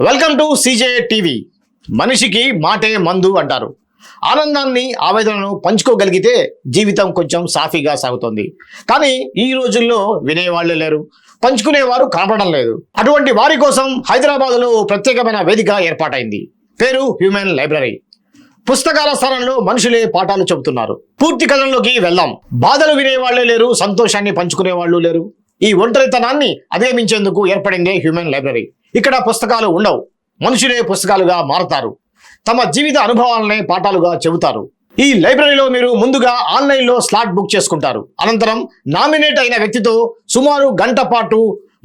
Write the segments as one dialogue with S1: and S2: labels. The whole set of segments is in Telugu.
S1: వెల్కమ్ టు సిజే టీవీ మనిషికి మాటే మందు అంటారు. ఆనందాన్ని ఆవేదనను పంచుకోగలిగితే జీవితం కొంచెం సాఫీగా సాగుతుంది. కానీ ఈ రోజుల్లో వినేవాళ్ళు లేరు. పంచుకునేవారు కనపడడం లేదు. అటువంటి వారి కోసం హైదరాబాద్లో ఓ ప్రత్యేకమైన వేదిక ఏర్పాటైంది. పేరు హ్యూమన్ లైబ్రరీ. పుస్తకాల స్థానంలో మనుషులే పాఠాలు చెబుతున్నారు. పూర్తి కథంలోకి వెళ్దాం. బాధలు వినేవాళ్ళే లేరు సంతోషాన్ని పంచుకునే వాళ్ళు లేరు. ఈ ఒంటరితనాన్ని అధిగమించేందుకు ఏర్పడిందే హ్యూమన్ లైబ్రరీ. ఇక్కడ పుస్తకాలు ఉండవు. మనుషులే పుస్తకాలుగా మారతారు. తమ జీవిత అనుభవాలనే పాఠాలుగా చెబుతారు. ఈ లైబ్రరీలో మీరు ముందుగా ఆన్లైన్లో స్లాట్ బుక్ చేసుకుంటారు. అనంతరం నామినేట్ అయిన వ్యక్తితో సుమారు గంట పాటు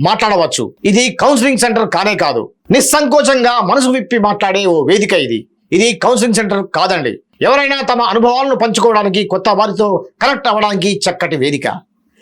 S1: మాట్లాడవచ్చు. ఇది కౌన్సిలింగ్ సెంటర్ కానే కాదు. నిస్సంకోచంగా మనసు విప్పి మాట్లాడే ఓ వేదిక ఇది. ఇది కౌన్సిలింగ్ సెంటర్ కాదండి. ఎవరైనా తమ అనుభవాలను పంచుకోవడానికి కొత్త వారితో కనెక్ట్ అవ్వడానికి చక్కటి వేదిక.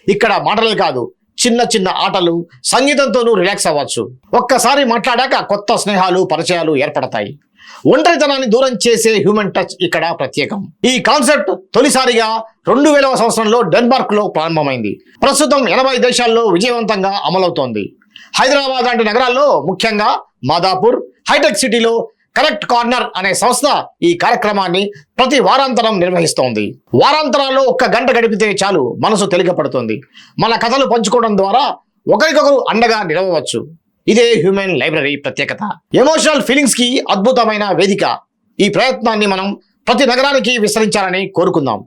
S1: ఇక్కడ మాటలే కాదు చిన్న చిన్న ఆటలు సంగీతంతోనూ రిలాక్స్ అవ్వచ్చు. ఒక్కసారి మాట్లాడాక కొత్త స్నేహాలు పరిచయాలు ఏర్పడతాయి. ఒంటరితనాన్ని దూరం చేసే హ్యూమన్ టచ్ ఇక్కడ ప్రత్యేకం. ఈ కాన్సెప్ట్ తొలిసారిగా రెండు వేలవ సంవత్సరంలో డెన్మార్క్లో ప్రారంభమైంది. ప్రస్తుతం ఎనభై దేశాల్లో విజయవంతంగా అమలవుతోంది. హైదరాబాద్ లాంటి నగరాల్లో ముఖ్యంగా మాదాపూర్ హైటెక్ సిటీలో కరెక్ట్ కార్నర్ అనే సంస్థ ఈ కార్యక్రమాన్ని ప్రతి వారాంతరం నిర్వహిస్తోంది. వారాంతరాల్లో ఒక్క గంట గడిపితే చాలు మనసు తేలికపడుతుంది మన కథలు పంచుకోవడం ద్వారా ఒకరికొకరు అండగా నిలవవచ్చు. ఇదే హ్యూమన్ లైబ్రరీ ప్రత్యేకత. ఎమోషనల్ ఫీలింగ్స్కి అద్భుతమైన వేదిక. ఈ ప్రయత్నాన్ని మనం ప్రతి నగరానికి విస్తరించాలని కోరుకుందాం.